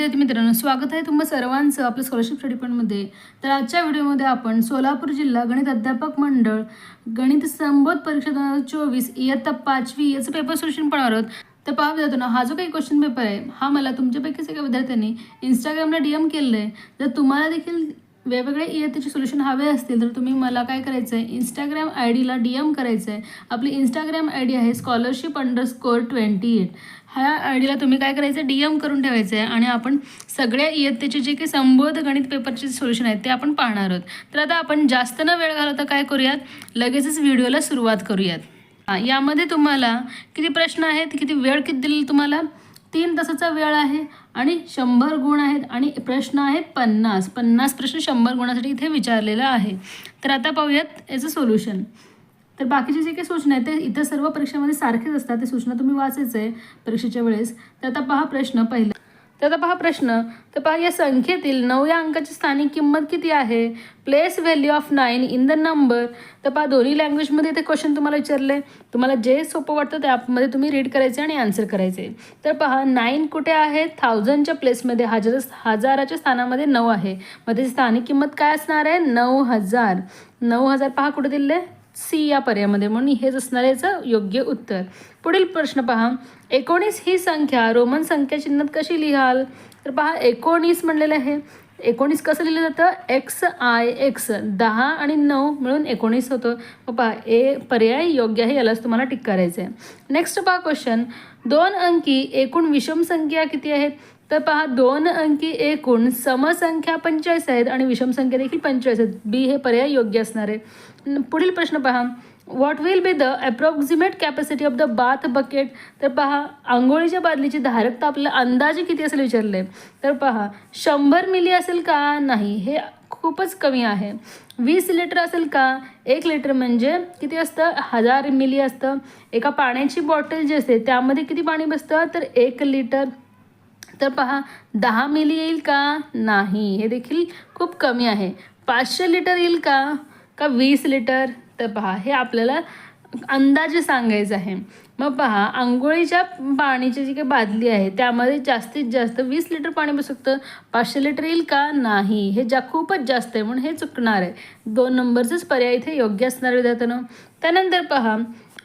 विद्यार्थी मित्रांनो. स्वागत आहे तुम्हा सर्वांचं आपल्या स्कॉलरशिप स्टडी पॉईंटमध्ये तर आजच्या व्हिडिओमध्ये आपण सोलापूर जिल्हा गणित अध्यापक मंडळ गणित संबोध परीक्षा दोन हजार चोवीस इयत्ता पाचवी याचं पेपर सोल्युशन पाहणार आहोत. तर पहा विद्यार्थ्यांनो हा जो काही क्वेश्चन पेपर आहे हा मला तुमच्यापैकीच एका विद्यार्थ्यांनी इंस्टाग्रामला डी एम केलेलं आहे जर तुम्हाला देखील वेगवेगळे इयत्तेचे सोल्युशन हवे असतील तर तुम्ही मला काय करायचं आहे इंस्टाग्राम आय डीला डी एम करायचं आहे आपली इंस्टाग्राम आय डी आहे scholarship underscore twenty eight ह्या आय डीला तुम्ही काय करायचं डी एम करून ठेवायचं आहे आणि आपण सगळ्या इयत्तेचे जे काही संबोध गणित पेपरचे सोल्युशन आहेत ते आपण पाहणार आहोत. तर आता आपण जास्त न वेळ घालवता काय करूयात? लगेचच व्हिडिओला सुरुवात करूयात. यामध्ये तुम्हाला किती प्रश्न आहेत किती वेळ किती दिलेली तुम्हाला? तीन तासाचा वेळ आहे. आणि शंभर गुण आहेत आणि प्रश्न आहेत पन्नास. पन्नास प्रश्न शंभर गुणासाठी इथे विचारलेला आहे. तर आता पाहूयात याचं सोल्युशन तर बाकीचे जे काही सूचना आहेत ते इतर सर्व परीक्षेमध्ये सारखेच असतात. ते सूचना तुम्ही वाचायचं आहे परीक्षेच्या वेळेस. तर आता पहा प्रश्न पहिला. तर आता पहा प्रश्न. तर पहा या संख्येतील नऊ या अंकाची स्थानिक किंमत किती आहे? Place value of nine in the number तर पहा दोन्ही लँग्वेजमध्ये ते क्वेश्चन तुम्हाला विचारले. तुम्हाला जे सोपं वाटतं त्यामध्ये तुम्ही रीड करायचे आणि आन्सर करायचे. तर पहा नाईन कुठे आहे? थाउजंडच्या प्लेसमध्ये हजार हजाराच्या स्थानामध्ये नऊ आहे. मग त्याची स्थानिक किंमत काय असणार आहे? नऊ हजार. नऊ हजार पहा कुठे दिले सी या पर्यायामध्ये. म्हणून हेच असणार याचं योग्य उत्तर. पुढील प्रश्न पहा. एकोणीस ही संख्या रोमन संख्या चिन्हात कशी लिहाल? तर पहा एकोणीस म्हणलेलं आहे. एकोणीस कसं लिहिलं जातं? एक्स आय एक्स दहा आणि नऊ मिळून एकोणीस होतं. पहा ए पर्याय योग्य आहे यालाच तुम्हाला टिक करायचं आहे नेक्स्ट पहा क्वेश्चन दोन अंकी एकूण विषम संख्या किती आहेत? तर पहा दोन अंकी एकूण समसंख्या पंचेचाळीस आहेत आणि विषम संख्या देखील पंचेचाळीस आहेत. बी हे पर्याय योग्य असणार आहे. पुढील प्रश्न पहा. What will be the approximate capacity of the bath bucket तर पहा आंघोळीच्या बादलीची धारकता आपल्याला अंदाजे किती असेल विचारले तर पहा शंभर मिली असेल का? नाही हे खूपच कमी आहे. वीस लिटर असेल का? एक लिटर म्हणजे किती असतं? हजार मिली असतं. एका पाण्याची बॉटल जी असते त्यामध्ये किती पाणी बसतं? तर एक लिटर. तर पहा दहा मिली येईल का? नाही हे देखील खूप कमी आहे. पाचशे लिटर येईल का? का वीस लिटर? तर पहा हे आपल्याला अंदाजे सांगायचं आहे. मग पहा आंघोळीच्या पाण्याची जी काही बादली आहे त्यामध्ये जास्तीत जास्त वीस लिटर पाणी बसू शकतं. पाचशे लिटर येईल का? नाही. हे ज्या खूपच जास्त आहे म्हणून हे चुकणार आहे. दोन नंबरचंच पर्याय इथे योग्य असणार विद्यार्थ्यानं. त्यानंतर पहा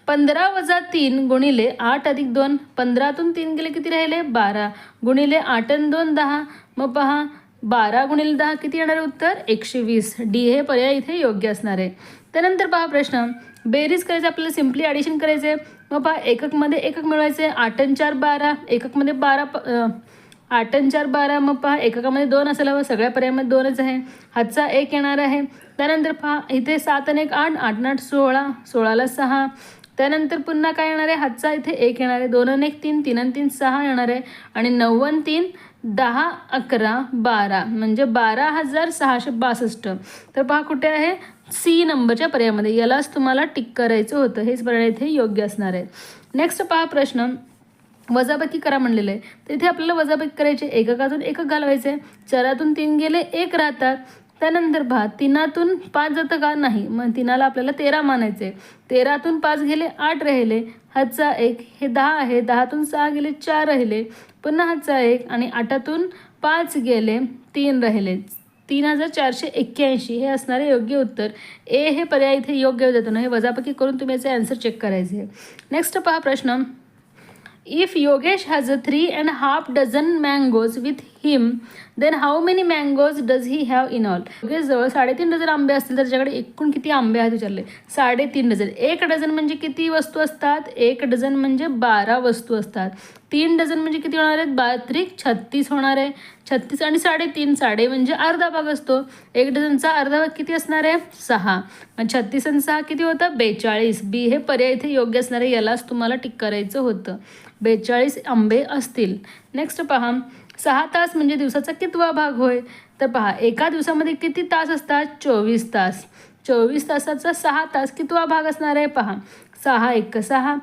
पंधरा वजा तीन गुणिले आठ अधिक दोन. पंधरातून तीन गेले किती राहिले? बारा. गुणिले आठ आणि दोन दहा. मग पहा बारा गुणिले दहा किती येणार आहे उत्तर? एकशे वीस. डी हे पर्याय इथे योग्य असणार आहे. त्यानंतर पहा प्रश्न. बेरीज करायचं आपल्याला सिम्पली ॲडिशन करायचं आहे मग पहा एककमध्ये एकक मिळवायचे आठ आणि चार बारा. एककमध्ये बारा प आठन आठ आणि चार बारा. मग पहा एककामध्ये दोन असायला हवं. सगळ्या पर्यायामध्ये दोनच आहे. हातचा एक येणार आहे. त्यानंतर पहा इथे सात आणि एक आठ. आठ आठ सोळा. सोळाला सहा. त्यानंतर पुन्हा काय येणार आहे? हातचा इथे एक येणार आहे. दोन आणि एक तीन. तीन आणि तीन सहा येणार आहे. आणि नव्वद तीन दहा अकरा बारा म्हणजे बारा हजार सहाशे बासष्ट. तर पहा कुठे आहे? सी नंबरच्या पर्यायामध्ये. यालाच तुम्हाला टिक करायचं होतं. हेच पर्याय इथे योग्य असणार आहे नेक्स्ट पहा प्रश्न. वजाबाकी करा म्हणलेलं आहे. तर इथे आपल्याला वजाबाकी करायची एककातून एकक घालवायचं आहे चारातून तीन गेले एक राहतात. त्यानंतर पहा तिनातून पाच जातं का नाही? मग तिनाला आपल्याला तेरा मानायचे तेरातून पाच गेले आठ राहिले. हातचा एक हे दहा आहे. दहातून सहा गेले चार राहिले. पुन्हा हातचा एक आणि आठातून पाच गेले तीन राहिले. तीन हजार चारशे एक्क्याऐंशी. हे असणारे योग्य उत्तर. ए हे पर्याय इथे योग्य देतो ना. हे वजापकी करून तुम्ही याचे आन्सर चेक करायचे. नेक्स्ट पहा प्रश्न. If Yogesh has a three and half dozen mangoes with him then how many mangoes does he have in all okay जवळ साडेतीन डझन आंबे असतील तर त्याच्याकडे एकूण किती आंबे आहेत विचारले? साडेतीन डझन. एक डझन म्हणजे किती वस्तू असतात? एक डझन म्हणजे बारा वस्तू असतात. तीन डझन म्हणजे किती होणार आहेत? बात्रिक छत्तीस होणार आहे. छत्तीस आणि साडेतीन साडे म्हणजे अर्धा भाग असतो. एक डझनचा अर्धा भाग किती असणार आहे? सहा. मग छत्तीस आणि सहा किती होतं? बेचाळीस. बी हे पर्याय इथे योग्य असणार आहे. यालाच तुम्हाला टिक करायचं होतं. बेचाळीस आंबे असतील. नेक्स्ट पहा. सहा तास म्हणजे दिवसाचा कितवा भाग होय? तर पहा एका दिवसामध्ये किती तास असतात? चोवीस तास. चोवीस तासाचा सहा तास कितवा भाग असणार आहे? पहा सहा एक सहा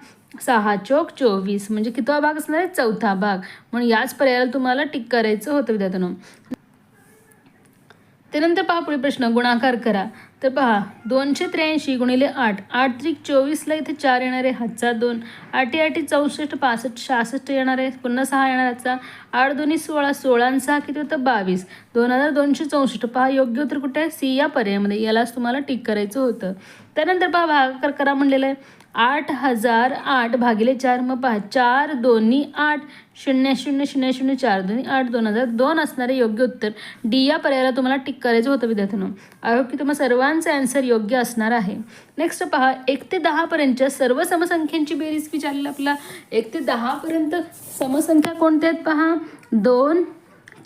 सहा चोक चोवीस. म्हणजे कितवा भाग असणार आहे? चौथा भाग. म्हणून याच पर्यायाला तुम्हाला टिक करायचं होतं विद्यार्थ्यांनो. त्यानंतर पहा पुढे प्रश्न. गुणाकार करा. तर पहा दोनशे त्र्याऐंशी गुणिले आठ आठ त्रिक चोवीसला इथे चार येणार आहे हातचा दोन. आठी आठी चौसष्ट पासष्ट सहासष्ट येणार आहे पुन्हा सहा येणार हातचा आठ दोन्ही सोळा सोळा आणि सहा किती होतं? बावीस. दोन हजार दोनशे चौसष्ट. पहा योग्य उत्तर कुठे? आहे सी या पर्यायामध्ये. यालाच तुम्हाला टिक करायचं होतं. त्यानंतर पहा भागाकार करा म्हणलेलं आहे. आठ हजार आठ भागिले चार मग पहा चार दोन्ही आठ शून्य शून्य शून्य शून्य चार दोन्ही आठ दोन हजार दोन असणारे योग्य उत्तर डी या पर्यायाला तुम्हाला टिक करायचं होतं विद्यार्थ्यांनो. आय होप की तुम्हाला सर्वांचं आन्सर योग्य असणार आहे. नेक्स्ट पहा एक ते दहापर्यंतच्या सर्व समसंख्यांची बेरीज विचारलेली आपला एक ते दहापर्यंत समसंख्या कोणत्या आहेत पहा? दोन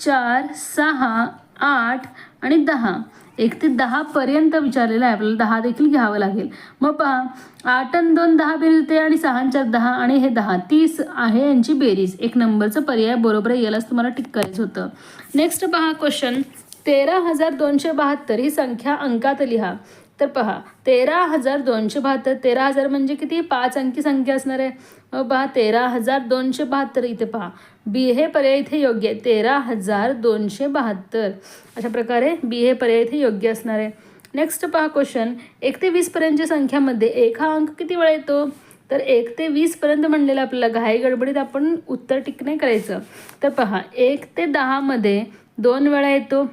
चार सहा आठ आणि दहा. एक ते दहापर्यंत विचारलेलं आहे आपल्याला. दहा देखील घ्यावं लागेल. मग पहा आठ आणि दोन दहा बेरीज होते आणि सहा चार दहा आणि हे दहा. तीस आहे यांची बेरीज. एक नंबरचं पर्याय बरोबर आहे यालाच तुम्हाला टिक करायचं होतं. नेक्स्ट पहा क्वेश्चन तेरा हजार दोनशे बहात्तर ही संख्या अंकात लिहा. तर पहा तेरा हजार दोनशे बहात्तर. तेरा हजार म्हणजे किती? पाच अंकी संख्या असणार आहे. मग पहा तेरा हजार दोनशे बहात्तर इथे पहा. बी हे पर्याय इथे योग्य आहे. तेरा हजार दोनशे बहात्तर. अशा प्रकारे बी हे पर्याय इथे योग्य असणार आहे. नेक्स्ट पहा क्वेश्चन एक ते वीसपर्यंतच्या संख्यामध्ये एक हा अंक किती वेळा येतो? तर एक ते वीसपर्यंत म्हणलेलं आपल्याला घाई गडबडीत आपण उत्तर टिकणे करायचं. तर पहा एक ते दहामध्ये दोन वेळा येतो.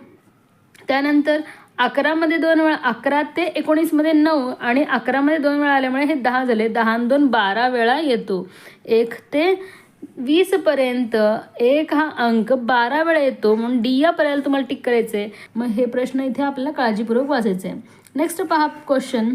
त्यानंतर अकरामध्ये दोन वेळा अकरा ते एकोणीसमध्ये नऊ आणि अकरामध्ये दोन वेळा आल्यामुळे हे दहा झाले. दहा दोन बारा वेळा येतो. एक ते वीसपर्यंत एक हा अंक बारा वेळा येतो म्हणून डी या पर्यायाला तुम्हाला टिक करायचं आहे मग हे प्रश्न इथे आपल्याला काळजीपूर्वक वाचायचे आहे नेक्स्ट पहा क्वेश्चन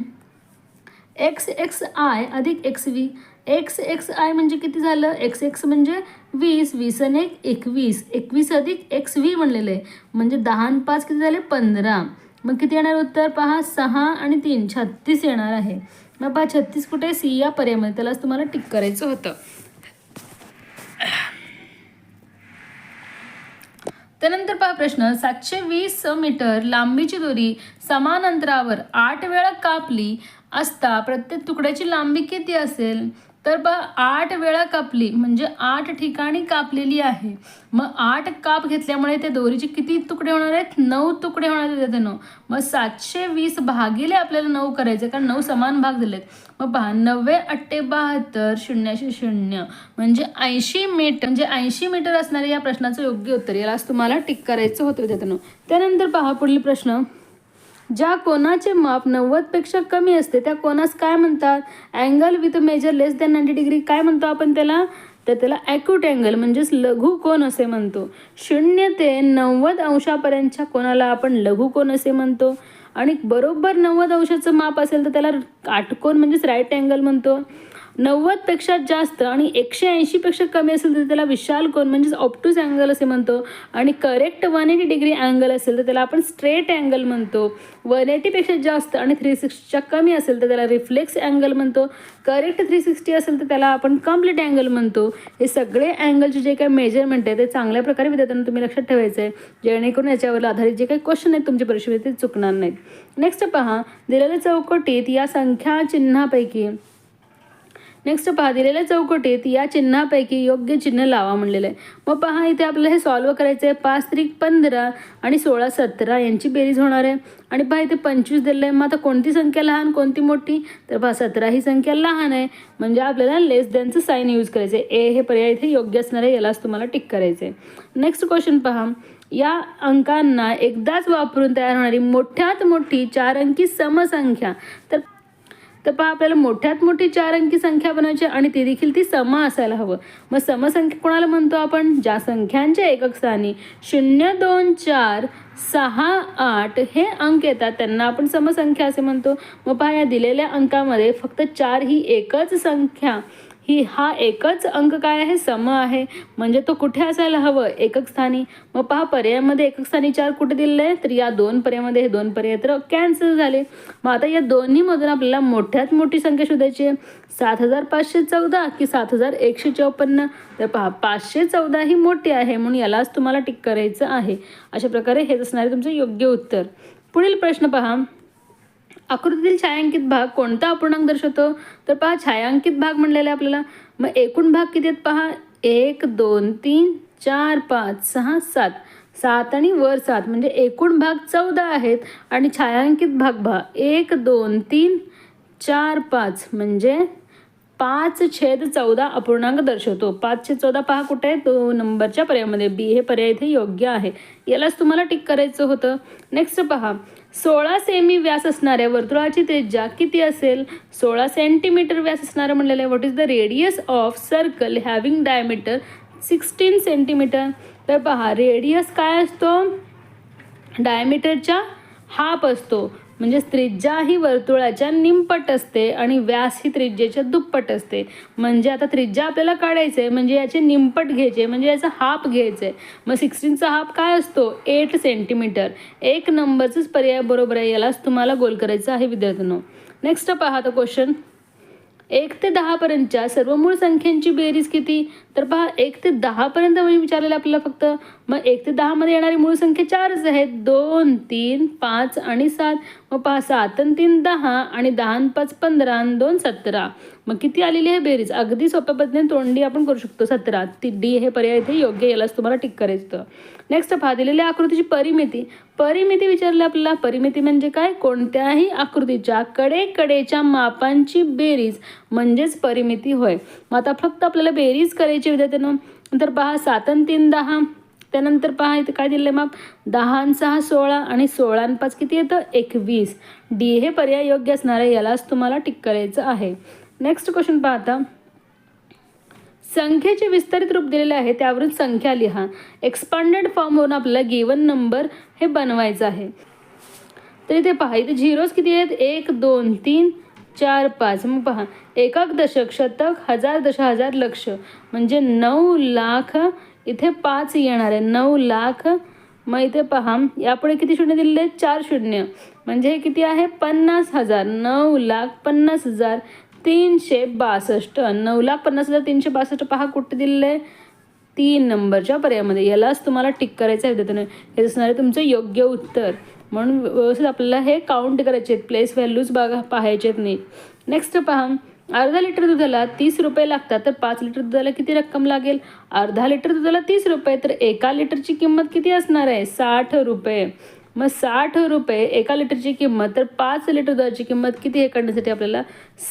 एक्स एक्स आय अधिक X V X X I म्हणजे किती झालं? एक्स एक्स म्हणजे वीस वीस आणि एक एकवीस. एकवीस अधिक एक्स व्ही म्हणलेलं आहे. म्हणजे दहा आणि पाच किती झाले? पंधरा. मग किती येणार उत्तर? पहा सहा आणि तीन. छत्तीस येणार आहे. मग पहा छत्तीस कुठे सी या पर्यायमध्ये. त्यालाच तुम्हाला टिक करायचं होतं. त्यानंतर पहा प्रश्न सातशे वीस मीटर लांबीची दोरी समान अंतरावर आठ वेळा कापली असता प्रत्येक तुकड्याची लांबी किती असेल? तर पहा आठ वेळा कापली म्हणजे आठ ठिकाणी कापलेली आहे. मग आठ काप घेतल्यामुळे त्या दोरीचे किती तुकडे होणार आहेत? नऊ तुकडे होणार आहेत त्यानं मग सातशे वीस भागिले आपल्याला नऊ करायचे कारण नऊ समान भाग दिलेत मग पहा नव्वे अठ्ठे बहात्तर शून्याशे शून्य म्हणजे ऐंशी मीटर म्हणजे ऐंशी मीटर असणारे या प्रश्नाचं योग्य उत्तर यालाच तुम्हाला टिक करायचं होतं विद्यार्थ्यांनो त्यानंतर पहा पुढील प्रश्न. ज्या कोणाचे माप नव्वदपेक्षा कमी असते त्या कोणास काय म्हणतात? Angle with measure less than ninety degree काय म्हणतो आपण त्याला? तर त्याला ॲक्यूट अँगल म्हणजेच लघु कोण असे म्हणतो. शून्य ते नव्वद अंशापर्यंतच्या कोणाला आपण लघु कोण असे म्हणतो. आणि बरोबर नव्वद अंशाचं माप असेल तर त्याला काटकोन म्हणजेच राईट अँगल म्हणतो. नव्वदपेक्षा जास्त आणि एकशे ऐंशीपेक्षा कमी असेल तर त्याला विशाल कोन म्हणजेच ऑप्टूस अँगल असे म्हणतो. आणि correct one eighty degree angle असेल तर त्याला आपण स्ट्रेट अँगल म्हणतो. वन एटीपेक्षा जास्त आणि थ्री सिक्स्टीच्या कमी असेल तर त्याला रिफ्लेक्स अँगल म्हणतो. करेक्ट थ्री सिक्स्टी असेल तर त्याला आपण कंप्लीट अँगल म्हणतो. हे सगळे अँगलचे जे काही मेजरमेंट आहे ते चांगल्या प्रकारे विद्यार्थ्यांना तुम्ही लक्षात ठेवायचं आहे. जेणेकरून याच्यावर आधारित जे काही क्वेश्चन आहेत तुमच्या परीक्षेमध्ये ते चुकणार नाहीत. नेक्स्ट पहा दिलेल्या चौकटीत या संख्या चिन्हापैकी नेक्स्ट पहा दिलेल्या चौकटीत या चिन्हापैकी योग्य चिन्ह लावा म्हणलेलं आहे. मग पहा इथे आपल्याला हे सॉल्व करायचं आहे पाच त्रिक पंधरा आणि सोळा सतरा यांची बेरीज होणार आहे. आणि पहा इथे पंचवीस दिलेलं आहे. मग आता कोणती संख्या लहान कोणती मोठी? तर पहा सतरा ही संख्या लहान आहे. म्हणजे आपल्याला लेस दॅनचं साईन यूज करायचं आहे ए हे पर्याय इथे योग्य असणार आहे यालाच तुम्हाला टिक करायचं आहे नेक्स्ट क्वेश्चन पहा. या अंकांना एकदाच वापरून तयार होणारी मोठ्यात मोठी चार अंकी समसंख्या. तर तर पहा आपल्याला मोठ्यात मोठी चार अंकी संख्या बनवायची आणि ती देखील ती सम असायला हवं. मग समसंख्या कोणाला म्हणतो आपण? ज्या संख्यांच्या एकक स्थानी शून्य दोन चार सहा आठ हे अंक येतात त्यांना आपण समसंख्या असे म्हणतो. मग पहा या दिलेल्या अंकामध्ये फक्त चार ही एकच संख्या ही हा एकच अंक काय आहे? सम आहे. म्हणजे तो कुठे असायला हवं? एकक स्थानी. मग पहा पर्यायामध्ये एकक स्थानी चार कुठे दिलेले आहे तर या दोन पर्यायामध्ये हे दोन पर्याय तर कॅन्सल झाले. मग आता या दोन्हीमधून आपल्याला मोठ्यात मोठी संख्या शोधायची आहे. सात हजार पाचशे चौदा की सात हजार एकशे चौपन्न? तर पहा पाचशे चौदा ही मोठी आहे म्हणून यालाच तुम्हाला टिक करायचं आहे. अशा प्रकारे हेच असणारे तुमचं योग्य उत्तर. पुढील प्रश्न पहा. आकृतीतील छायांकित भाग कोणता अपूर्णांक दर्शवतो? तर पहा छायांकित भाग म्हणलेला आहे आपल्याला. मग एकूण भाग किती आहेत पहा? एक दोन तीन चार पाच सहा सात. सात आणि वर सात म्हणजे एकूण भाग चौदा आहेत. आणि छायांकित भाग भा एक दोन तीन चार पाच म्हणजे पाच छेद चौदा अपूर्णांक दर्शवतो. पाच छेद चौदा पहा कुठे आहे? तो नंबरच्या पर्यायामध्ये. बी हे पर्याय इथे योग्य आहे. यालाच तुम्हाला टिक करायचं होतं. नेक्स्ट पहा. सोळा सेमी व्यास असणाऱ्या वर्तुळाची त्रिज्या किती असेल? सोळा सेंटीमीटर व्यास असणारं म्हणलेलं आहे. What is the radius of circle having diameter sixteen centimetre तर पहा रेडियस काय असतो? डायमीटरच्या हाफ असतो. म्हणजे त्रिज्या ही वर्तुळाच्या निमपट असते आणि व्यास ही त्रिज्येच्या दुप्पट असते. म्हणजे आता त्रिज्या आपल्याला काढायचं आहे म्हणजे याचे निमपट घ्यायचे म्हणजे याचा हाफ घ्यायचं आहे मग सिक्स्टीनचा हाफ काय असतो? एट सेंटीमीटर एक नंबरचाच पर्याय बरोबर आहे यालाच तुम्हाला गोल करायचं आहे विद्यार्थ्यांनो. नेक्स्ट पहा तो क्वेश्चन एक ते दहापर्यंतच्या सर्व मूळ संख्यांची बेरीज किती? तर पहा एक ते दहापर्यंत म्हणजे विचारलेलं आपल्याला फक्त. मग एक ते दहामध्ये येणारी मूळ संख्या चारच आहेत. दोन तीन पाच आणि सात. मग पहा सात आणि तीन दहा आणि दहा आणि पाच पंधरा आणि दोन सतरा. मग किती आलेली आहे बेरीज? अगदी सोप्या पद्धतीने तोंडी आपण करू शकतो सतरा. ती डी हे पर्याय इथे योग्य यालाच तुम्हाला टिक करायचं. नेक्स्ट पहा दिलेल्या आकृतीची परिमिती. परिमिती विचारली आपल्याला. परिमिती म्हणजे काय? कोणत्याही आकृतीच्या कडे कडेच्या मापांची बेरीज. म्हणजेच परिमिती होय. मग आता फक्त आपल्याला बेरीज करायची विद्यार्थ्यांना. तर पहा सात आणि तीन दहा. त्यानंतर पहा इथे काय दिलं माप? दहा आणि सहा सोळा. आणि सोळा आणि पाच किती येतं? एकवीस. डी हे पर्याय योग्य असणार आहे यालाच तुम्हाला टिक करायचं आहे. नेक्स्ट क्वेश्चन पाहता. संख्येचे विस्तारित रूप दिलेले आहे त्यावरून संख्या लिहा. एक्सपांडेड फॉर्मवरून आपल्याला गिवन नंबर हे बनवायचं आहे. तर इथे पहा इथे झिरोज किती आहेत? एक दोन तीन चार पाच. मग पहा एकक दशक शतक हजार दश हजार लक्ष. म्हणजे नऊ लाख इथे पाच येणार आहे. नऊ लाख. मग इथे पहा यापुढे किती शून्य दिलेले आहेत? चार शून्य. म्हणजे हे किती आहे? पन्नास हजार. नऊ लाख पन्नास हजार. तीनशे बासष्ट. नऊ लाख पन्नास हजार तीनशे बासष्ट. पहा कुठे दिलेलं आहे तीन नंबरच्या पर्यायामध्ये. यालाच तुम्हाला टिक करायचं आहे विद्यार्थ्याने. हे असणार आहे तुमचं योग्य उत्तर. म्हणून व्यवस्थित आपल्याला हे काउंट करायचे आहेत. प्लेस व्हॅल्यूज बघा पाहायचे आहेत नाही नेक्स्ट पहा. अर्धा लिटर दुधाला तीस रुपये लागतात तर पाच लिटर दुधाला किती रक्कम लागेल? अर्धा लिटर दुधाला तीस रुपये तर एका लिटरची किंमत किती असणार आहे? साठ रुपये. मग साठ रुपये एका लिटरची किंमत तर पाच लिटर दुधाची किंमत किती हे काढण्यासाठी आपल्याला?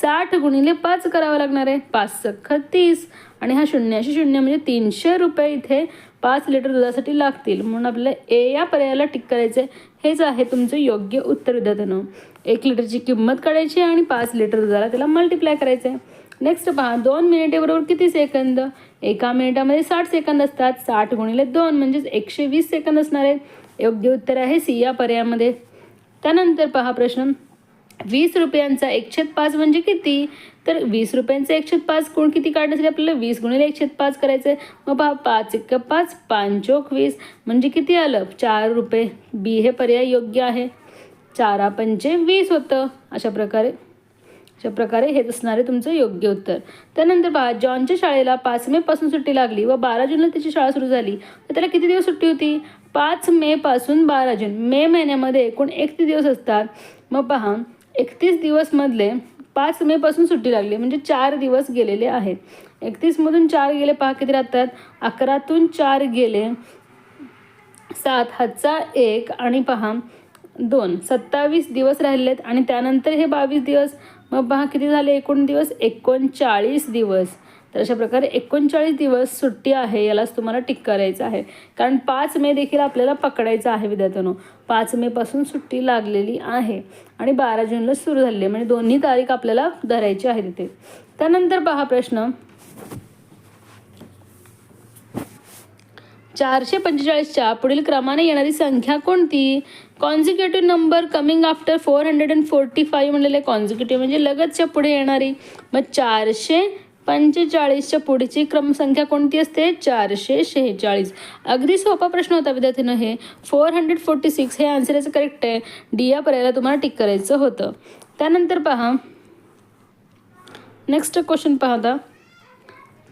साठ गुणिले पाच करावं लागणार आहे. पाच सख्ख तीस. आणि हा शून्याशी शून्य म्हणजे तीनशे रुपये इथे पाच लिटर दुधासाठी लागतील. म्हणून आपल्याला ए या पर्यायाला टिक करायचं आहे हेच आहे तुमचं योग्य उत्तर विद्यार्थ्यानं. एक लिटरची किंमत काढायची आणि पाच लिटर दुधाला त्याला मल्टिप्लाय करायचं आहे नेक्स्ट पहा दोन मिनिटे बरोबर किती सेकंद एका मिनिटामध्ये साठ सेकंद असतात. साठ गुणिले दोन म्हणजेच एकशे वीस सेकंद असणार आहेत योग्य उत्तर आहे. सी या पर्यायामध्ये. त्यानंतर पहा प्रश्न. वीस रुपयांचा एकशेत पाच म्हणजे किती? तर वीस रुपयांचा एकशेत पाच कोण किती काढण्यासाठी आपल्याला वीस गुणिले एकशेत पाच करायचं आहे मग पहा पाच एक पाच पाचोक वीस. म्हणजे किती आलं? चार रुपये. बी हे पर्याय योग्य आहे. चारा पंचे वीस होतं. अशा प्रकारे. अशा प्रकारे हेच असणार आहे तुमचं योग्य उत्तर. त्यानंतर पहा जॉनच्या शाळेला पाच मे पासून सुट्टी लागली व बारा जूनला त्याची शाळा सुरू झाली. तर त्याला किती दिवस सुट्टी होती? पाच मे पासून बारा जून. मे महिन्यामध्ये एकूण एकतीस दिवस असतात. मग पहा एकतीस दिवसमधले पाच मे पासून सुट्टी लागली म्हणजे चार दिवस गेलेले आहेत. एकतीसमधून चार गेले पहा किती राहतात? अकरातून चार गेले सात हातचा एक आणि पहा दोन. सत्तावीस दिवस राहिलेत आणि त्यानंतर हे बावीस दिवस मग पहा किती झाले? एकूण दिवस एकोणचाळीस दिवस. तर अशा प्रकारे एकोणचाळीस दिवस सुट्टी आहे यालाच तुम्हाला टिक करायचं आहे. कारण पाच मे देखील आपल्याला पकडायचं आहे विद्यार्थ्यांनो. पाच मेपासून सुट्टी लागलेली आहे आणि बारा जूनला सुरू झालेली आहे. म्हणजे दोन्ही तारीख आपल्याला धरायची आहे तिथे. त्यानंतर पहा प्रश्न. चारशे पंचेचाळीसच्या पुढील क्रमाने येणारी संख्या कोणती? Consecutive number coming after four hundred and forty five म्हणलेले consecutive म्हणजे लगतच्या पुढे येणारी. मग चारशे पंचेचाळीसच्या पुढची क्रमसंख्या कोणती असते? चारशे शेहेचाळीस. अगदी सोपा प्रश्न होता विद्यार्थ्यांनो हे. फोर हंड्रेड फोर्टी सिक्स हे आन्सर याचं करेक्ट आहे. डी या पर्यायाला तुम्हाला टिक करायचं होतं. त्यानंतर पहा. नेक्स्ट क्वेश्चन पाहता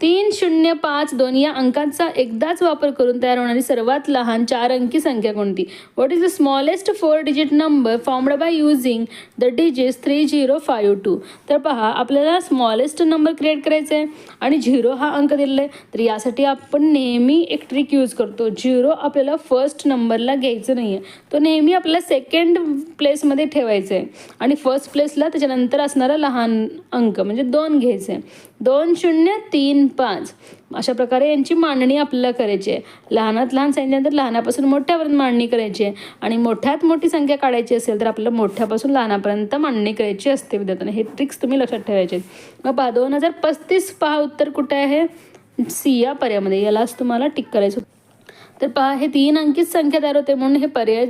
तीन शून्य पाच दोन या अंकांचा एकदाच वापर करून तयार होणारी सर्वात लहान चार अंकी संख्या कोणती? What is the smallest four digit number formed by using the digits three zero five two तर पहा आपल्याला स्मॉलेस्ट नंबर क्रिएट करायचा आहे आणि झिरो हा अंक दिलेला आहे तर यासाठी आपण नेहमी एक ट्रिक यूज करतो. झिरो आपल्याला फर्स्ट नंबरला घ्यायचं नाही आहे तो नेहमी आपल्याला सेकंड प्लेसमध्ये ठेवायचा आहे आणि फर्स्ट प्लेसला त्याच्यानंतर असणारा लहान अंक म्हणजे दोन घ्यायचं आहे दोन शून्य तीन पाच. अशा प्रकारे यांची मांडणी आपल्याला करायची आहे. लहानात लहान सांगितल्यानंतर लहानापासून मोठ्यापर्यंत मांडणी करायची आहे. आणि मोठ्यात मोठी संख्या काढायची असेल तर आपल्याला मोठ्यापासून लहानापर्यंत मांडणी करायची असते विद्यार्थ्यांना. हे ट्रिक्स तुम्ही लक्षात ठेवायचे मग पहा दोन हजार पस्तीस पहा उत्तर कुठे आहे? सी या पर्यायामध्ये. यालाच तुम्हाला टिक करायचं तर पहा हे तीन अंकीच संख्या तयार होते म्हणून हे पर्याय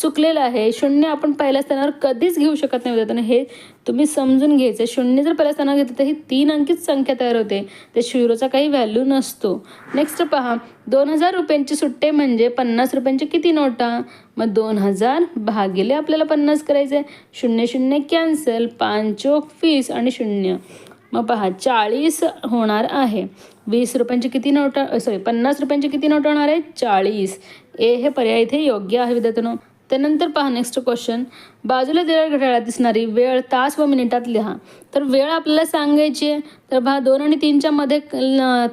चुकलेलं आहे. शून्य आपण पहिल्या स्थानावर कधीच घेऊ शकत नाही होतं हे तुम्ही समजून घ्यायचं. शून्य जर पहिल्या स्थानावर घेतलं तर ही तीन अंकीच संख्या तयार होते. ते शिरोचा काही व्हॅल्यू नसतो. नेक्स्ट पहा. दोन हजार रुपयांची सुट्टे म्हणजे पन्नास रुपयांची किती नोटा? मग दोन हजार भागिले आपल्याला पन्नास करायचे. शून्य शून्य कॅन्सल पांचोक फीस आणि शून्य. मग पहा चाळीस होणार आहे. वीस रुपयांची किती नोट सॉरी पन्नास रुपयांची किती नोट होणार आहे? चाळीस. ए हे पर्याय इथे योग्य आहे विद्यार्थ्यांनो. त्यानंतर पहा नेक्स्ट क्वेश्चन बाजूला दिलेल्या घड्याळात दिसणारी वेळ तास व मिनिटात लिहा. तर वेळ आपल्याला सांगायची आहे तर पहा दोन आणि तीनच्या मध्ये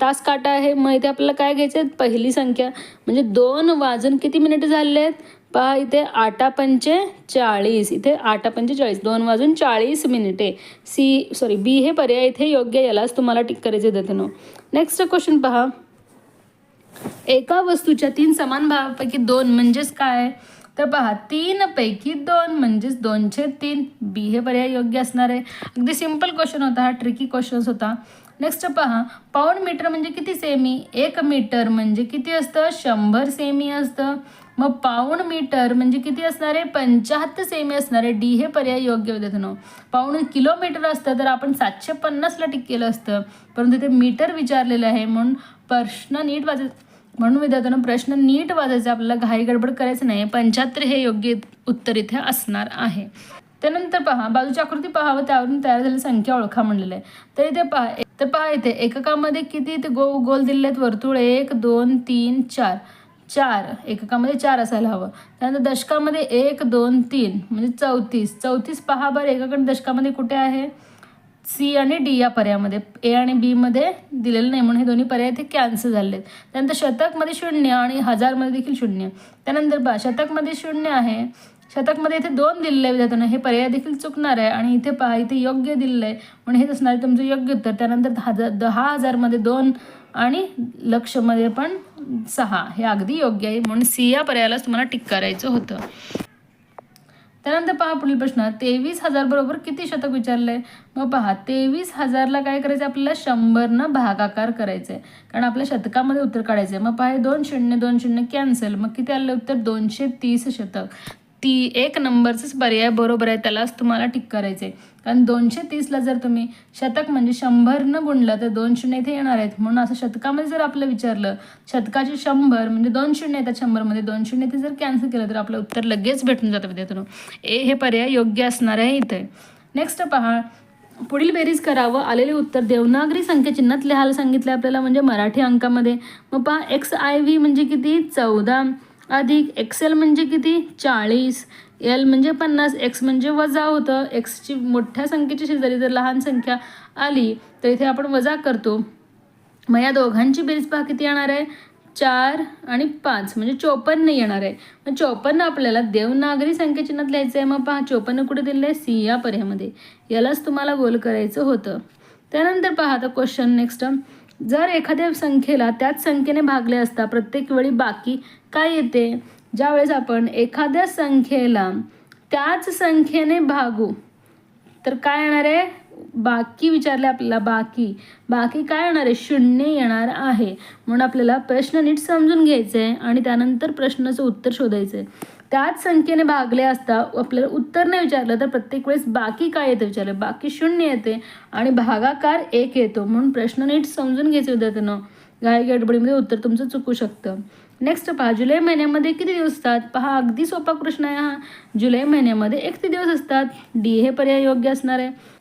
तास काटा आहे. मग इथे आपल्याला काय घ्यायचं आहे? पहिली संख्या. म्हणजे दोन वाजून किती मिनिटं झाले आहेत? पहा इथे आटा पंचे चाळीस. इथे आटा पंचे चाळीस. दोन वाजून चाळीस मिनिटे. सी सॉरी बी हे पर्याय इथे योग्य यालाच तुम्हाला टिक करायचे देतो नेक्स्ट क्वेश्चन पहा. एका वस्तूच्या तीन समान भागापैकी दोन म्हणजेच काय? तर पहा तीनपैकी दोन म्हणजेच दोनशे तीन. बी हे पर्याय योग्य असणार आहे. अगदी सिंपल क्वेश्चन होता हा ट्रिकी क्वेश्चन्स होता. नेक्स्ट पहा पाऊण मीटर म्हणजे किती सेमी एक मीटर म्हणजे किती असतं? शंभर सेमी असतं. मग पाऊण मीटर म्हणजे किती असणार आहे? पंचाहत्तर सेमी असणार आहे. डी हे पर्याय योग्य विद्यार्थ्यांनो पाऊण किलोमीटर असतं तर आपण सातशे पन्नासला टिक केलं असतं. परंतु ते मीटर विचारलेलं आहे म्हणून प्रश्न नीट वाजत म्हणून विद्यार्थ्यांना प्रश्न नीट वाजायचा आपल्याला घाई गडबड करायचं नाही पंच्याहत्तर हे योग्य उत्तर इथे असणार आहे. त्यानंतर पहा बाजूची आकृती पहा व त्यावरून तयार झालेली संख्या ओळखा म्हणलेलं आहे. तर इथे पहा तर पहा इथे एककामध्ये किती इथे गो गोल दिले आहेत वर्तुळ? एक दोन तीन चार. चार एककामध्ये चार असायला हवं. त्यानंतर दशकामध्ये एक दोन तीन म्हणजे चौतीस. चौतीस पहा बरं एकाकडे दशकामध्ये कुठे आहे? सी आणि डी या पर्यायामध्ये ए आणि बीमध्ये दिलेलं नाही म्हणून हे दोन्ही पर्याय इथे कॅन्सल झाले आहेत त्यानंतर शतकमध्ये शून्य आणि हजारमध्ये देखील शून्य. त्यानंतर बा शतकमध्ये शून्य आहे. शतकमध्ये इथे दोन दिलेले विद्यार्थ्यांना हे पर्याय देखील चुकणार आहे आणि इथे पहा इथे योग्य दिलेलं आहे. म्हणून हेच असणार आहे तुमचं योग्य उत्तर. त्यानंतर हजार दहा हजारमध्ये दोन आणि लक्षमध्ये पण सहा. हे अगदी योग्य आहे. म्हणून सी या पर्यायालाच तुम्हाला टिक करायचं होतं. त्यानंतर पहा पुढील प्रश्न. तेवीस हजार बरोबर किती शतक विचारलंय मग पहा तेवीस हजारला काय करायचं? आपल्याला शंभरनं भागाकार करायचं आहे कारण आपल्या शतकामध्ये उत्तर काढायचं आहे मग पहा दोन शून्य दोन शून्य कॅन्सल. मग किती आलं उत्तर? दोनशे तीस शतक. ती एक नंबरचाच पर्याय बरोबर आहे त्यालाच तुम्हाला टिक करायचं आहे कारण दोनशे तीसला जर तुम्ही शतक म्हणजे शंभरनं गुणलं तर दोन शून्य इथे येणार आहेत. म्हणून असं शतकामध्ये जर आपलं विचारलं शतकाचे शंभर म्हणजे दोन शून्य येतात शंभरमध्ये दोन शून्य इथे जर कॅन्सल केलं तर आपलं उत्तर लगेच भेटून जातं विद्यार्थ्यांनो. ए हे पर्याय योग्य असणार आहे इथे. नेक्स्ट पहा पुढील बेरीज करावं आलेले उत्तर देवनागरी संख्याचिन्हात लिहायला सांगितलं आपल्याला म्हणजे मराठी अंकामध्ये. मग पहा एक्स आय व्ही म्हणजे किती? चौदा. अधिक एक्सेल म्हणजे किती? चाळीस. एल म्हणजे पन्नास. एक्स म्हणजे वजा होतं. एक्सची मोठ्या संख्येची शेजारी जर लहान संख्या आली तर इथे आपण वजा करतो. मग या दोघांची बेरीज पहा किती येणार आहे? चार आणि पाच. म्हणजे चोपन्न येणार आहे. मग चोपन्न आपल्याला देवनागरी संख्येचिन्हात लिहायचं आहे मग पहा चोपन्न कुठे दिलं आहे सी या पर्यामध्ये यालाच तुम्हाला गोल करायचं होतं. त्यानंतर पहा आता क्वेश्चन नेक्स्ट जर एखाद्या संख्येला त्याच संख्येने भागले असता प्रत्येक वेळी बाकी काय येते? ज्यावेळेस आपण एखाद्या संख्येला त्याच संख्येने भागू तर काय येणार आहे? बाकी विचारले आपल्याला बाकी. बाकी काय येणार आहे? शून्य येणार आहे. म्हणून आपल्याला प्रश्न नीट समजून घ्यायचे आहे आणि त्यानंतर प्रश्नाचं उत्तर शोधायचं. आहे त्याच संख्येने भागले असता आपल्याला उत्तर नाही विचारलं तर प्रत्येक वेळेस बाकी काय येतं विचारलं? बाकी शून्य येते आणि भागाकार एक येतो. म्हणून प्रश्न नीट समजून घ्यायचे विद्यार्थ्यांना. गाय गडबडीमध्ये उत्तर तुमचं चुकू शकतं. नेक्स्ट पहा जुलै महिन्यामध्ये किती दिवस असतात? पहा अगदी सोपा प्रश्न आहे हा. जुलै महिन्यामध्ये एक ते दिवस असतात. डी हे पर्याय योग्य असणार आहे.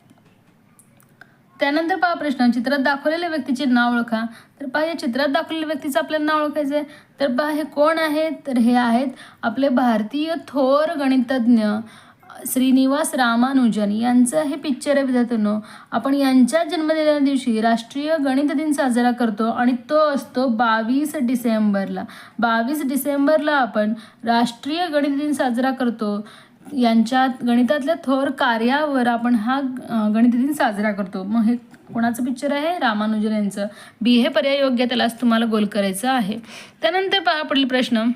त्यानंतर पहा प्रश्न. चित्रात दाखवलेल्या व्यक्तीचे नाव ओळखा. तर पहा या चित्रात दाखवलेल्या व्यक्तीचं आपल्याला नाव ओळखायचं आहे. तर पहा हे कोण आहेत तर हे आहेत आपले भारतीय थोर गणितज्ञ श्रीनिवास रामानुजन. यांचं हे पिक्चर आहे विद्यार्थ्यांनो. आपण यांच्या जन्मदिनाच्या दिवशी राष्ट्रीय गणित दिन साजरा करतो आणि तो असतो बावीस डिसेंबरला. बावीस डिसेंबरला आपण राष्ट्रीय गणित दिन साजरा करतो. यांच्यात गणितातल्या थोर कार्यावर आपण हा अ, गणित दिन साजरा करतो. मग हे कोणाचं पिक्चर आहे? रामानुजन यांचं. बी हे पर्याय योग्य त्यालाच तुम्हाला गोल करायचं आहे. त्यानंतर पहा पुढील प्रश्न.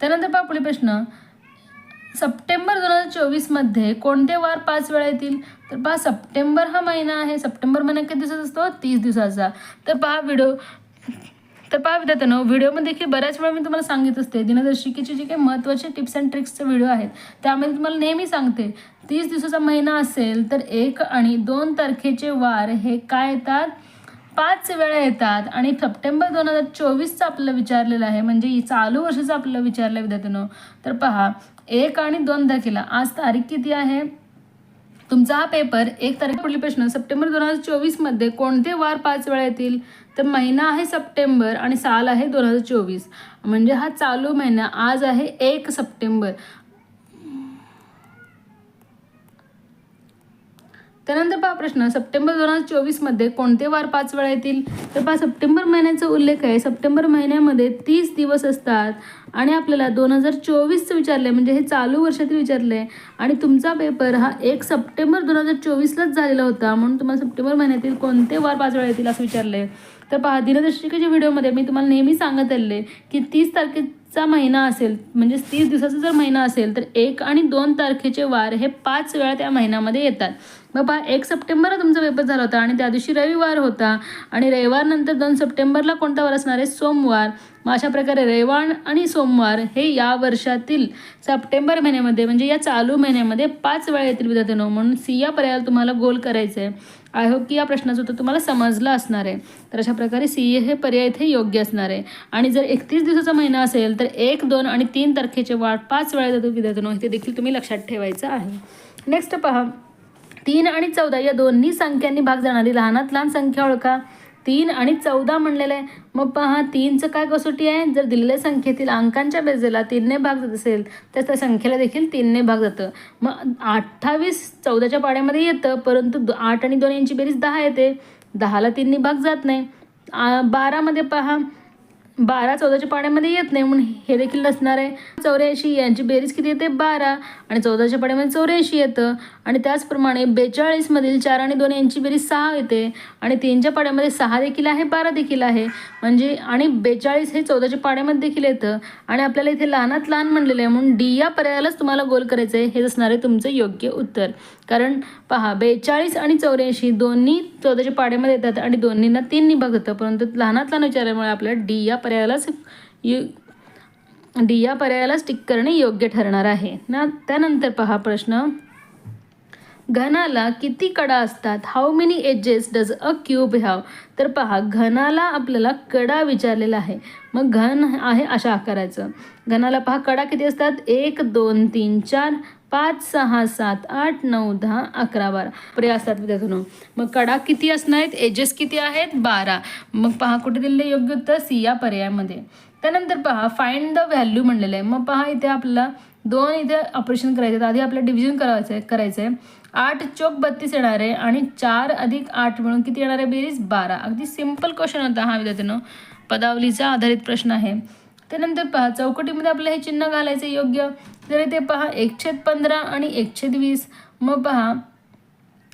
त्यानंतर पहा पुढील प्रश्न. सप्टेंबर दोन हजार चोवीसमध्ये कोणते वार पाच वेळा येतील? तर पहा सप्टेंबर हा महिना आहे. सप्टेंबर महिना किती दिवसाचा असतो? तीस दिवसाचा. तर पहा व्हिडिओ तर पहा विद्यार्थ्यांनो व्हिडिओमध्ये देखील बऱ्याच वेळा मी तुम्हाला सांगित असते दिनदर्शिकेचे जे काही महत्त्वाचे टिप्स अँड ट्रिक्सचे व्हिडिओ आहेत त्यामध्ये तुम्हाला नेहमी सांगते तीस दिवसाचा महिना असेल तर एक आणि दोन तारखेचे वार हे काय येतात? पाच वेळा येतात आणि सप्टेंबर दोन हजार चोवीसचा आपल्याला विचारलेलं आहे म्हणजे चालू वर्षाचं आपल्याला विचारलं आहे विद्यार्थ्यांनो. तर पहा एक आणि दोन तारखेला आज तारीख किती आहे? तुमचा हा पेपर एक तारीख पुढील प्रश्न. सप्टेंबर दोन हजार चोवीसमध्ये कोणते वार पाच वेळा येतील? तर महिना आहे सप्टेंबर आणि साल आहे दोन हजार चोवीस. म्हणजे हा चालू महिना. आज आहे एक सप्टेंबर. त्यानंतर पहा प्रश्न. सप्टेंबर दोन हजार चोवीसमध्ये कोणते वार पाच वेळा येतील? तर पहा सप्टेंबर महिन्याचा उल्लेख आहे. सप्टेंबर महिन्यामध्ये तीस दिवस असतात. आणि आपल्याला दोन हजार चोवीसचं विचारलं आहे म्हणजे हे चालू वर्षातील विचारलं आहे आणि तुमचा पेपर हा एक सप्टेंबर दोन हजार चोवीसलाच झालेला होता. म्हणून तुम्हाला सप्टेंबर महिन्यातील कोणते वार पाच वेळा येतील असं विचारलं आहे तर पहा दिनदर्शिकेच्या व्हिडिओमध्ये मी तुम्हाला नेहमी सांगत आले की तीस चा महिना असेल म्हणजे तीस दिवसाचा जर महिना असेल तर एक आणि दोन तारखेचे वार हे पाच वेळा त्या महिन्यामध्ये येतात. बाबा एक सप्टेंबरला तुमचा पेपर झाला होता आणि त्या दिवशी रविवार होता आणि रविवारनंतर दोन सप्टेंबरला कोणता वार असणार आहे? सोमवार. मग अशा प्रकारे रविवार आणि सोमवार हे या वर्षातील सप्टेंबर महिन्यामध्ये म्हणजे या चालू महिन्यामध्ये पाच वेळा येतील विद्यार्थ्यांनो. म्हणून सी या पर्यायाला तुम्हाला गोल करायचं आहे आय होप की या प्रश्नाचं उत्तर तुम्हाला समजलं असणार आहे. तर अशा प्रकारे सी ए हे पर्याय इथे योग्य असणार आहे. आणि जर एकतीस दिवसाचा महिना असेल तर एक दोन आणि तीन तारखेचे वाढ पाच वेळा जातो विद्यार्थ्यांनो. हे देखील तुम्ही लक्षात ठेवायचं आहे. नेक्स्ट पहा. तीन आणि चौदा या दोन्ही संख्यांनी भाग जाणारी लहानात लहान संख्या ओळखा. तीन आणि चौदा म्हणलेलं आहे. मग पहा तीनचं काय कसोटी आहे? जर दिलेल्या संख्येतील अंकांच्या बेजेला तीनने भाग जात असेल तर त्या संख्येला देखील तीनने भाग जातं. मग अठ्ठावीस चौदाच्या पाड्यामध्ये येतं परंतु आठ आणि दोन यांची बेरीज दहा येते. दहाला तीनने भाग जात नाही. आ, बारामध्ये पहा बारा चौदाच्या पाड्यामध्ये येत नाही म्हणून हे देखील नसणार आहे. चौऱ्याऐंशी यांची बेरीज किती येते? बारा आणि चौदाच्या पाड्यामध्ये चौऱ्याऐंशी येतं. आणि त्याचप्रमाणे बेचाळीसमधील चार आणि दोन यांची बेरीज सहा येते. आणि तीनच्या पाड्यामध्ये सहा देखील आहे बारा देखील आहे. म्हणजे आणि बेचाळीस हे चौदाच्या पाड्यामध्ये देखील येतं. आणि आपल्याला इथे लहानात लहान म्हणलेलं आहे म्हणून डी या पर्यायालाच तुम्हाला गोल करायचं आहे. हे असणार आहे तुमचं योग्य उत्तर. कारण पहा बेचाळीस आणि चौऱ्याऐंशी दोन्ही चौदाच्या पाड्यामध्ये येतात आणि दोन्हींना तीननी भाग होतं. परंतु लहानात लहान विचारामुळे आपल्याला डी या पर्यायालाच यु डी या पर्यायालाच टिक करणे योग्य ठरणार आहे. ना त्यानंतर पहा प्रश्न. घनाला किती कडा असतात? How many edges does a cube have तर पहा घनाला आपल्याला कडा विचारलेला आहे. मग घन आहे अशा आकाराचं. घनाला पहा कडा किती असतात? एक दोन तीन चार. पाच सहा सात आठ नऊ दहा अकरा बारा. पर्याय असतात विद्यार्थ्यांनो मग कडा किती असणार? आहेत एजेस किती आहेत? बारा. मग पहा कुठे दिलेलं योग्य उत्तर? सी या पर्यायामध्ये. त्यानंतर पहा फाइंड द व्हॅल्यू म्हणलेलं आहे. मग पहा इथे आपल्याला दोन इथे ऑपरेशन करायचे आहेत. आधी आपल्याला डिव्हिजन करायचं आहे करायचं आहे आठ चौक बत्तीस येणार आहे आणि चार अधिक आठ मिळून किती येणार आहे? बेरीज बारा. अगदी सिंपल क्वेश्चन होता हा विद्यार्थ्यांनो. पदावलीचा आधारित प्रश्न आहे. त्यानंतर पहा चौकटीमध्ये आपलं हे चिन्ह घालायचं योग्य. तर इथे पहा एकछेद पंधरा आणि एकछेद वीस. मग पहा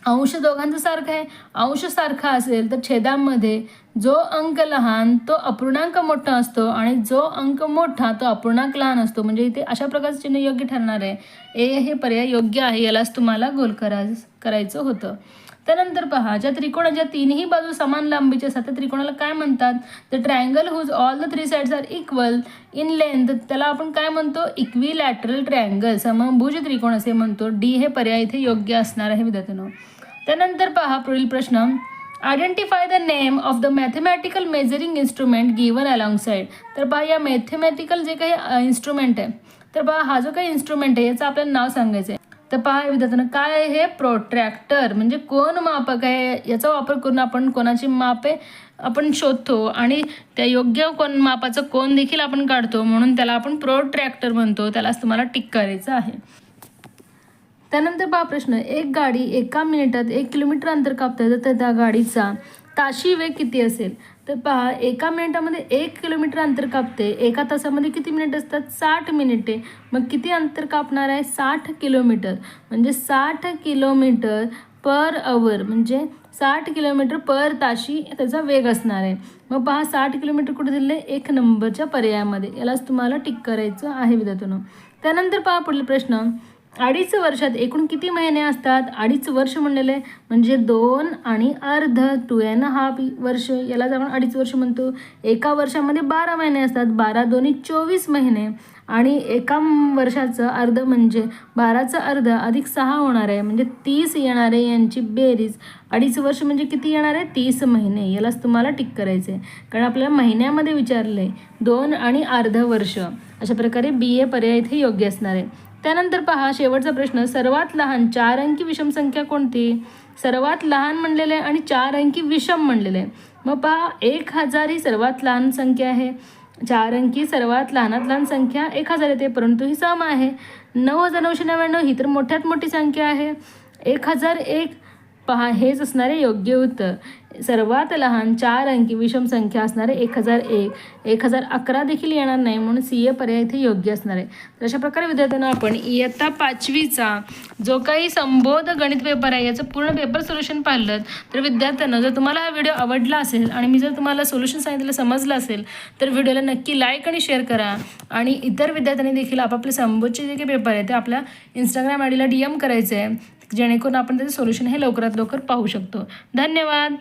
अंश दोघांचं सारखं आहे. अंश सारखा असेल तर छेदामध्ये जो अंक लहान तो अपूर्णांक मोठा असतो आणि जो अंक मोठा तो अपूर्णांक लहान असतो. म्हणजे इथे अशा प्रकारचं चिन्ह योग्य ठरणार आहे. ए हे पर्याय योग्य आहे यालाच तुम्हाला गोल करा करायचं होतं. त्यानंतर पहा ज्या त्रिकोणाच्या तीनही बाजू समान लांबीचे असतात त्या त्रिकोणाला काय म्हणतात? तर triangle whose all the three sides are equal in length त्याला आपण काय म्हणतो? इक्विलॅटरल ट्रायंगल समभुज त्रिकोण असे म्हणतो. डी हे पर्याय इथे योग्य असणार आहे विद्यार्थ्यांनो. त्यानंतर पहा पुढील प्रश्न. Identify the name of the mathematical measuring instrument given alongside तर पहा या मॅथमॅटिकल जे काही इन्स्ट्रुमेंट आहे तर पहा हा जो काही इन्स्ट्रुमेंट आहे याचं आपल्याला नाव सांगायचं आहे तर पहा विद्यार्थ्यांना काय आहे हे? प्रोट्रॅक्टर म्हणजे कोण मापक आहे? याचा वापर करून आपण कोणाची मापे आपण शोधतो आणि त्या योग्य कोण मापाचं कोण देखील आपण काढतो. म्हणून त्याला आपण प्रोट्रॅक्टर म्हणतो. त्यालाच तुम्हाला टिक करायचं आहे. त्यानंतर पहा प्रश्न. एक गाडी एका मिनिटात एक किलोमीटर अंतर कापते तर त्या गाडीचा ताशी वेग किती असेल? तर पहा एका मिनिटामध्ये एक किलोमीटर अंतर कापते. एका तासामध्ये किती मिनिट असतात? साठ मिनिटे. मग किती अंतर कापणार आहे? साठ किलोमीटर. म्हणजे साठ किलोमीटर पर अवर म्हणजे साठ किलोमीटर पर ताशी त्याचा वेग असणार आहे. मग पहा साठ किलोमीटर कुठे दिले? एक नंबरच्या पर्यायामध्ये. यालाच तुम्हाला टिक करायचं आहे विद्यार्थ्यांनो. त्यानंतर पहा पुढील प्रश्न. अडीच वर्षात एकूण किती महिने असतात? अडीच वर्ष म्हणलेले म्हणजे दोन आणि अर्ध. टू अँड हाफ वर्ष यालाच आपण अडीच वर्ष म्हणतो. एका वर्षामध्ये बारा महिने असतात. बारा दोन्ही चोवीस महिने. आणि एका वर्षाचं अर्ध म्हणजे बाराचं अर्ध अधिक सहा होणार आहे. म्हणजे तीस येणार आहे यांची बेरीज. अडीच वर्ष म्हणजे किती येणार आहे? तीस महिने. यालाच तुम्हाला टिक करायचं आहे कारण आपल्याला महिन्यामध्ये विचारलं आहे दोन आणि अर्ध वर्ष. अशा प्रकारे बी ए पर्याय इथे योग्य असणार आहे. त्यानंतर पहा शेवटचा प्रश्न. सर्वात लहान चार अंकी विषम संख्या कोणती? सर्वात लहान म्हणलेलं आहे आणि चार अंकी विषम म्हणलेलं आहे. मग पहा एक हजार ही सर्वात लहान संख्या आहे. चार अंकी सर्वात लहानात लहान संख्या एक हजार येते परंतु ही सम आहे. नऊ हजार नऊशे नव्याण्णव ही तर मोठ्यात मोठी संख्या आहे. एक हजार एक पहा हेच असणारे योग्य उत्तर. सर्वात लहान चार अंकी विषम संख्या असणारे एक हजार एक एक हजार अकरा देखील येणार नाही म्हणून सी ए पर्याय इथे योग्य असणार आहे. तर अशा प्रकारे विद्यार्थ्यांना आपण इयत्ता पाचवीचा जो काही संबोध गणित पेपर आहे याचं पूर्ण पेपर सोल्युशन पाहिलं. तर विद्यार्थ्यांना जर तुम्हाला हा व्हिडिओ आवडला असेल आणि मी जर तुम्हाला सोल्युशन सांगितलं समजलं असेल तर व्हिडिओला नक्की लाईक आणि शेअर करा. आणि इतर विद्यार्थ्यांनी देखील आपापले संबोधचे जे काही पेपर आहे ते आपल्या इंस्टाग्राम आय डीला डी एम करायचं आहे जेणेकरून आपण त्याचं सोल्युशन हे लवकरात लवकर पाहू शकतो. धन्यवाद!